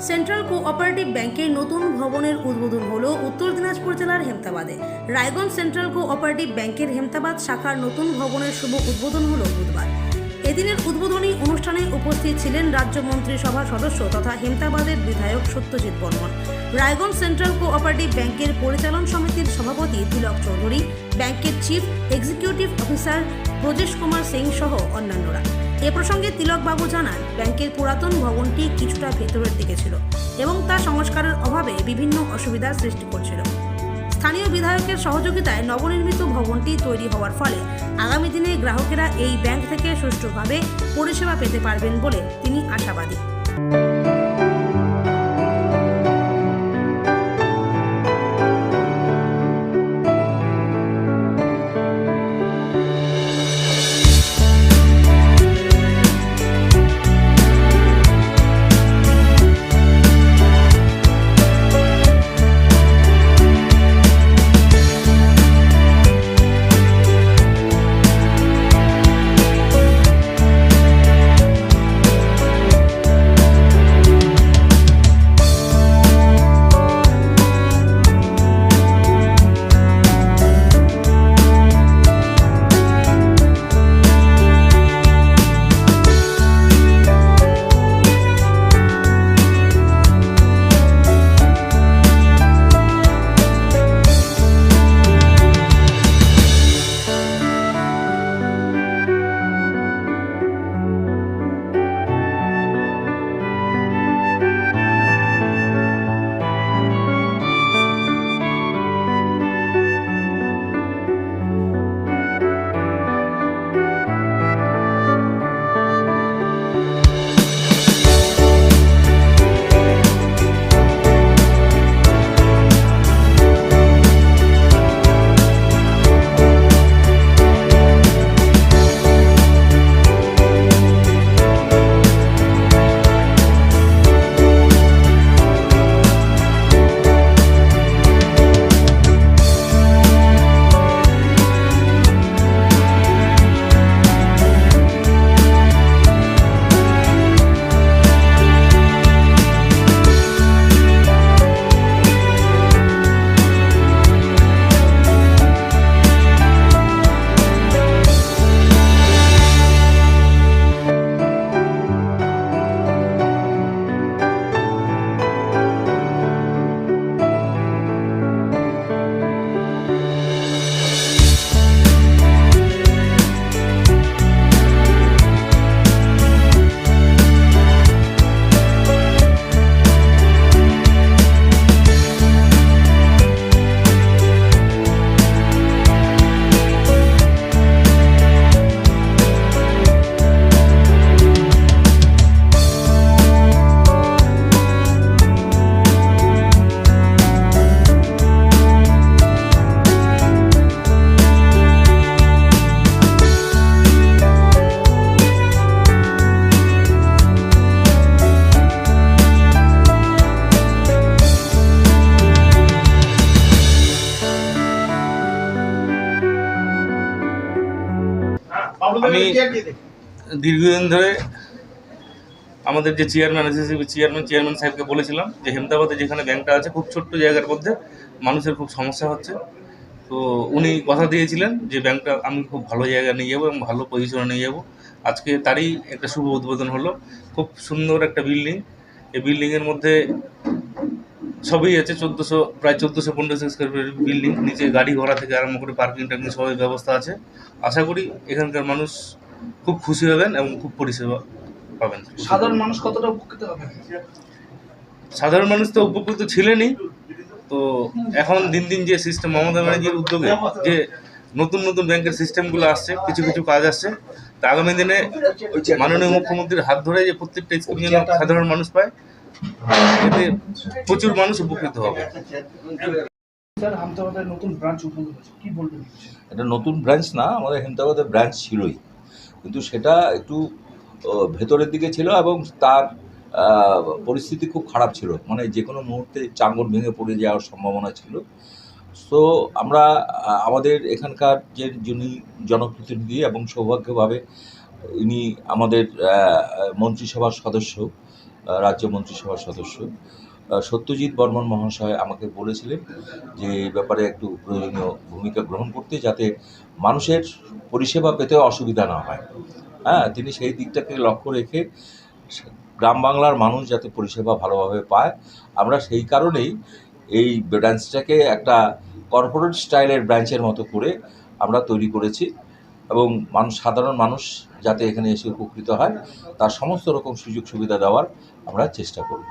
Central cooperative ব্যাংকের নতুন ভবনের উদ্বোধন হলো উত্তর দিনাজপুর জেলার হেমতাবাদে। রায়গঞ্জ সেন্ট্রাল কোঅপারেটিভ ব্যাংকের হেমতাবাদ শাখার নতুন ভবনের শুভ উদ্বোধন হলো বুধবার। এদিনের উদ্বোধনী অনুষ্ঠানে উপস্থিত ছিলেন রাজ্য মন্ত্রিসভার সদস্য তথা হেমতাবাদের বিধায়ক সত্যজিৎ বর্মন। রায়গঞ্জ সেন্ট্রাল কোঅপারেটিভ ব্যাংকের পরিচালন সমিতির সভাপতি তিলক চৌধুরী, ব্যাংকের chief executive officer Brajesh Kumar Singh সহ অন্যান্যরা। এ প্রসঙ্গে তিলকবাবু জানান, ব্যাংকের পুরাতন ভবনটি কিছুটা ভেতরের দিকে ছিল এবং তা সংস্কারের অভাবে বিভিন্ন অসুবিধার সৃষ্টি করছিল। স্থানীয় বিধায়কের সহযোগিতায় নবনির্মিত ভবনটি তৈরি হওয়ার ফলে আগামী দিনে গ্রাহকেরা এই ব্যাংক থেকে সুষ্ঠুভাবে পরিষেবা পেতে পারবেন বলে তিনি আশাবাদী। আমি দীর্ঘদিন ধরে আমাদের যে চেয়ারম্যান আছে চেয়ারম্যান চেয়ারম্যান সাহেবকে বলেছিলাম যে হেমদাবাদে যেখানে ব্যাংকটা আছে, খুব ছোট্ট জায়গার মধ্যে মানুষের খুব সমস্যা হচ্ছে। তো উনি কথা দিয়েছিলেন যে ব্যাংকটা আমি খুব ভালো জায়গায় নিয়ে যাব এবং ভালো পজিশনে নিয়ে যাব। আজকে তারই একটা শুভ উদ্বোধন হলো। খুব সুন্দর একটা বিল্ডিং এই বিল্ডিংয়ের মধ্যে সবই আছে চোদ্দোশো প্রায় চোদ্দোশো পনেরোশো স্কোয়ার ফিট বিল্ডিং নিচে গাড়ি ঘোড়া থেকে আরম্ভ করে পার্কিং টার্কিং সবই ব্যবস্থা আছে। আশা করি এখানকার মানুষ খুব খুশি হবেন এবং খুব পরিষেবা পাবেন। সাধারণ মানুষ কতটা উপকৃত হবে? সাধারণ মানুষ তো উপকৃত ছিলেনই। তো এখন দিন দিন যে সিস্টেম মমতা ব্যানার্জির উদ্যোগে যে নতুন নতুন ব্যাংকের সিস্টেমগুলো আসছে কিছু কিছু কাজ আসছে তা আগামী দিনে মাননীয় মুখ্যমন্ত্রীর হাত ধরে যে প্রত্যেকটা স্কিম যেন সাধারণ মানুষ পায় এতে প্রচুর মানুষ উপকৃত হবে। স্যার নতুন ব্রাঞ্চ উদ্বোধন হয়েছে। কি বলবেন? এই বিষয়ে? এটা নতুন ব্রাঞ্চ না আমাদের হেমতাবাদে ব্রাঞ্চ ছিলই। কিন্তু সেটা একটু ভেতরের দিকে ছিল এবং তার পরিস্থিতি খুব খারাপ ছিল। মানে যে কোনো মুহূর্তে চাঙ্গর ভেঙে পড়ে যাওয়ার সম্ভাবনা ছিল। সো আমরা আমাদের এখানকার যে যিনি জনপ্রতিনিধি এবং সৌভাগ্যভাবে ইনি আমাদের মন্ত্রিসভার সদস্য রাজ্য মন্ত্রিসভার সদস্য। সত্যজিৎ বর্মন মহাশয় আমাকে বলেছিলেন যে এই ব্যাপারে একটু প্রয়োজনীয় ভূমিকা গ্রহণ করতে যাতে মানুষের পরিষেবা পেতেও অসুবিধা না হয়। হ্যাঁ তিনি সেই দিকটাকে লক্ষ্য রেখে গ্রাম বাংলার মানুষ যাতে পরিষেবা ভালোভাবে পায়, আমরা সেই কারণেই এই ব্রাঞ্চটাকে একটা কর্পোরেট স্টাইলের ব্রাঞ্চের মতো করে আমরা তৈরি করেছি। এবং মানুষ, সাধারণ মানুষ যাতে এখানে এসে উপকৃত হয়, তার সমস্ত রকম সুযোগ সুবিধা দেওয়ার আমরা চেষ্টা করব।